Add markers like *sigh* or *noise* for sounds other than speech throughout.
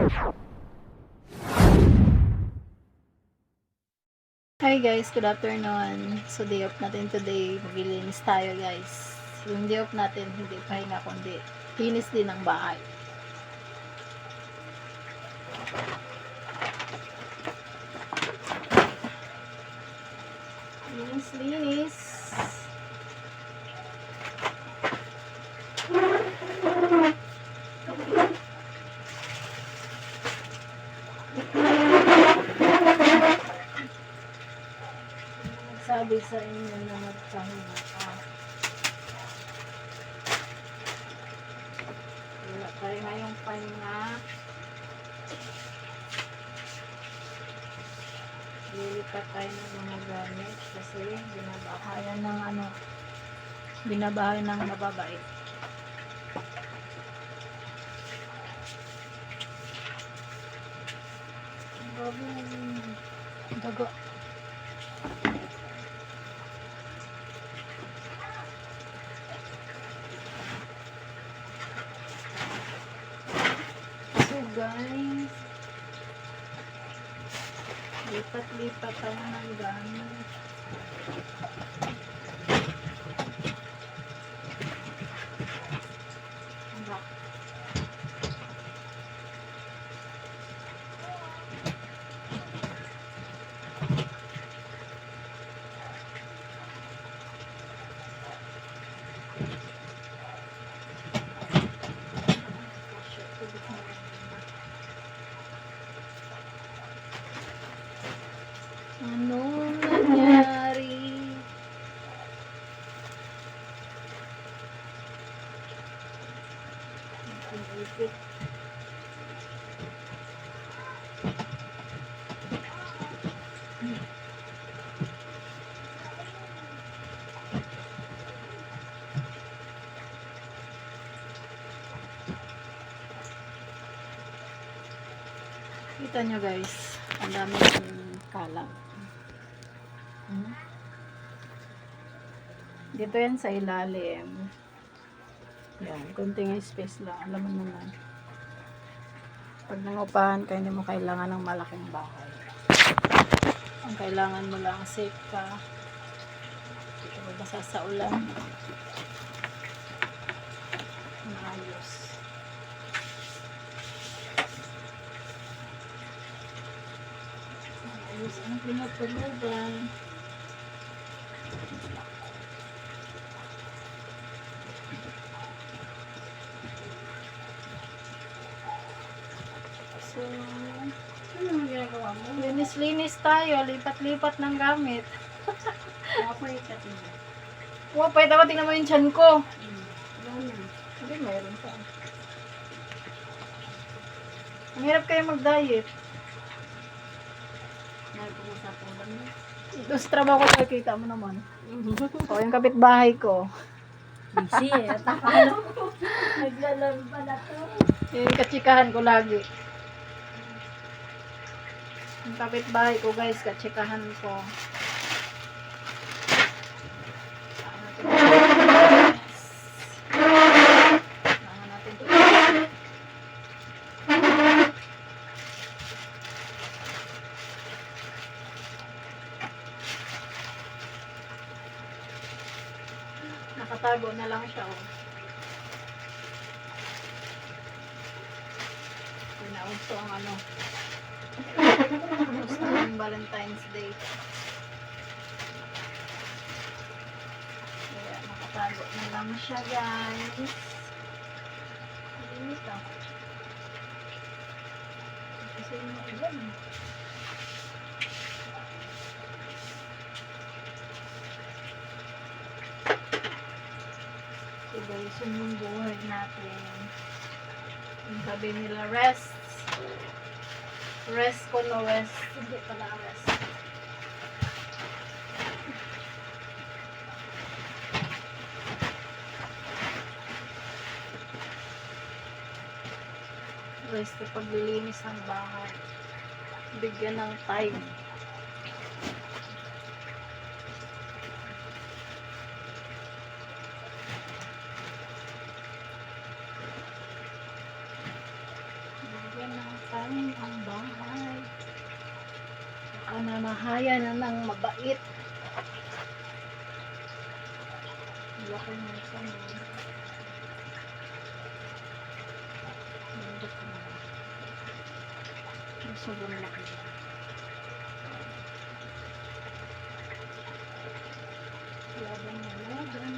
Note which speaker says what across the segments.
Speaker 1: Hi guys, good afternoon. So day off natin today. Maglilinis tayo guys. Yung day off natin, hindi pahinga kundi linis din ng bahay. Linis, linis. Sabi sa inyo na magpahinga. Wala tayo ngayong pahinga. Lilipat tayo ng mga gamit kasi binabahayan ng ano, binabahay ng mababait. Grabe yung daga. So guys, lipat-lipat tayo ng gamit. Kita nyo guys, ang dami ng kalang. Hmm? Dito yan sa ilalim. Yan, kunting space lang. Alam mo naman. Pag nangupahan ka, hindi mo kailangan ng malaking bahay. Ang kailangan mo lang, safe ka. Dito mo basa sa ulan. Maayos. Maayos ang pinagtulugan. So,
Speaker 2: Ano ang ginagawa mo?
Speaker 1: linis-linis tayo, lipat-lipat ng gamit.
Speaker 2: Apoy ka.
Speaker 1: Wow, pwede ako tingnan mo yung chan ko.
Speaker 2: Hmm. Ano?
Speaker 1: Hindi, mayroon pa. Ang hirap kayo mag-diet.
Speaker 2: Nagpumusap po ba niya?
Speaker 1: Sa trabaho ko, kita mo naman. *laughs* O, yung kapitbahay ko.
Speaker 2: Busy eh. Takalo. Naglalaro pala to.
Speaker 1: Yung katsikahan ko lagi. Yung kapitbahay ko, guys, katsikahan ko. Nakatago na lang siya, oh. Pinaugso ang ano. Gusto ng Valentine's Day. Kaya nakatago na lang siya, guys. Limit ah. Kasi yung ulan. eh. So guys, yun yung buhay natin. Yung sabi nila, rest. Rest ko no rest. Hindi pala rest. Rest ko paglilinis ng bahay. Bigyan ng time. lang ang bahay. Baka namahaya na ng mabait. Laki mo sa mga. Sobrang laki. Laban na laban.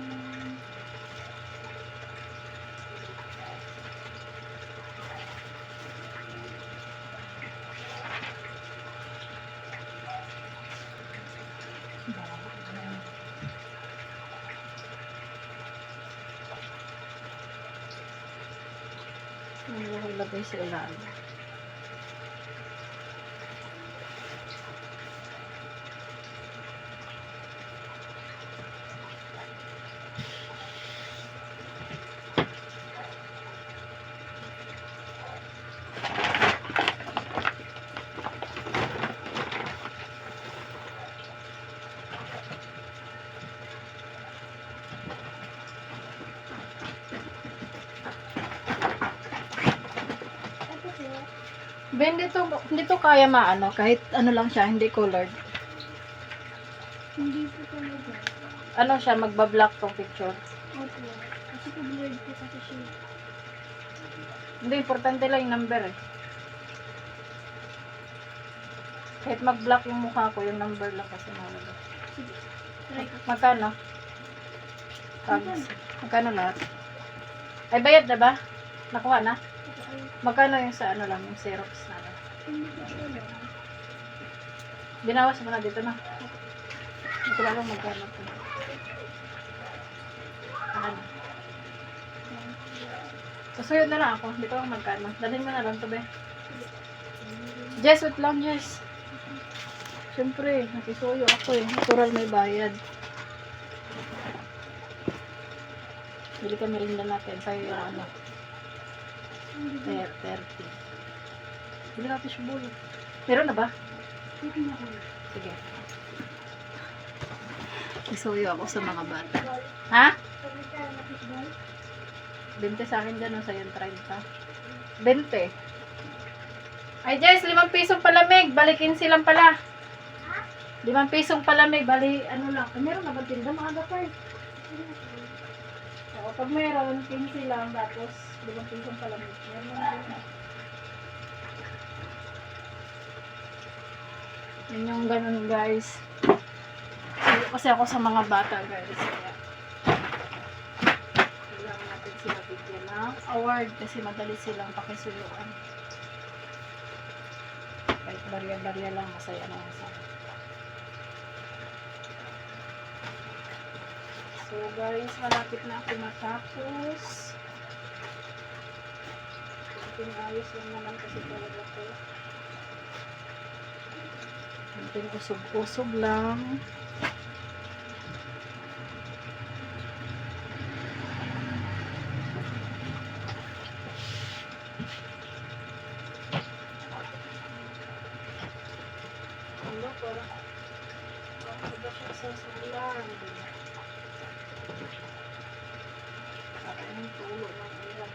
Speaker 1: Ano ko ilagay sa ilalim?
Speaker 2: Ito
Speaker 1: Ben, dito, dito kaya maano, kahit ano lang siya, hindi colored.
Speaker 2: Hindi po talaga.
Speaker 1: Ano siya, magbablock tong picture.
Speaker 2: Opo. Kasi po blurred po kasi siya.
Speaker 1: Hindi, importante lang yung number eh. Kahit mag-block yung mukha ko, yung number lang kasi mahalaga.
Speaker 2: Sige. Try ko.
Speaker 1: Magkano? Tags. Magkano lahat? Ay, bayad na ba? Nakuha na?
Speaker 2: Ito
Speaker 1: Magkano yung sa ano lang, yung Xerox na lang. Binawas mo na dito na. Hindi lang magkano to. Ano? Susuyod na lang ako. Hindi ko lang magkano. Dalhin mo na lang to, be. Jess, wait lang, Jess. Siyempre, nakisuyo ako eh. Natural may bayad. Bili kami rin na natin. Sa'yo yung ano. Ter- 30. Bili natin siya boy. Meron na ba? Sige. Isuyo ako sa mga bata. Ha? 20 sa akin dyan, o sa'yo 30. 20. Ay, Jess, limang pisong palamig. Balikin silang pala. Limang pisong palamig. Bali, ano lang. Ay, meron na ba tinda? Maaga pa eh. Oo, pag meron, 15 lang. Tapos, limang pisong palamig. Meron na rin. Yun yung ganun, guys. Kasi ako sa mga bata, guys. Kaya, kailangan natin sila bigyan ng award kasi madali silang pakisuyuan. Kahit barya-barya lang, masaya na sa So guys, malapit na ako matapos. Pinayos lang naman kasi talaga to. Konting usog-usog lang. Ano, parang parang sa sulan? Parang tulo ng ulan.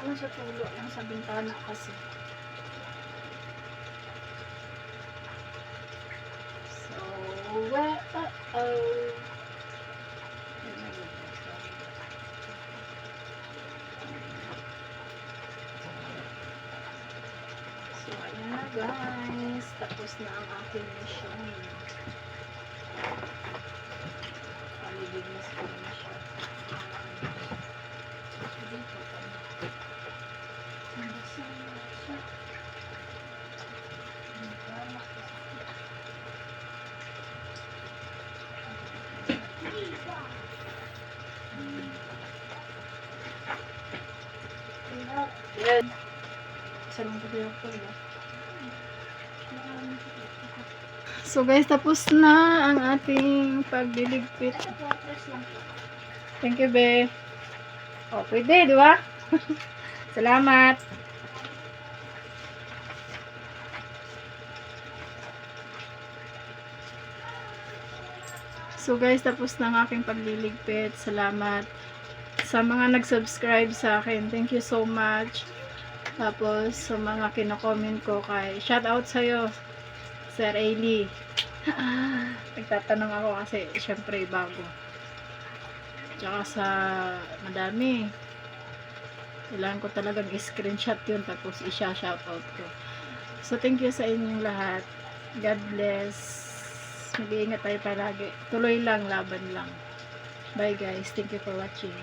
Speaker 1: Ano sa tulo lang sa bintana kasi. So, well, uh-oh. So, ayan na guys. Tapos na ang aking mission. Palilignas ko na siya. Dito pa na. Nabasa na siya. Ang tama ko. Good. Isa lang tayo ako ba? So guys, tapos na ang ating pagliligpit. Thank you, be. Oh, pwede, di ba? *laughs* Salamat. So guys, tapos na ang aking pagliligpit. Salamat sa mga nag-subscribe sa akin. Thank you so much. Tapos, sa mga kino-comment ko kay, shout out sa'yo, Sir Ailey. *laughs* Nagtatanong ako kasi, syempre, bago. Tsaka sa madami. Kailangan ko talagang i-screenshot yun tapos i-shoutout ko. So, thank you sa inyong lahat. God bless. Mag-iingat tayo palagi. Tuloy lang, laban lang. Bye guys. Thank you for watching.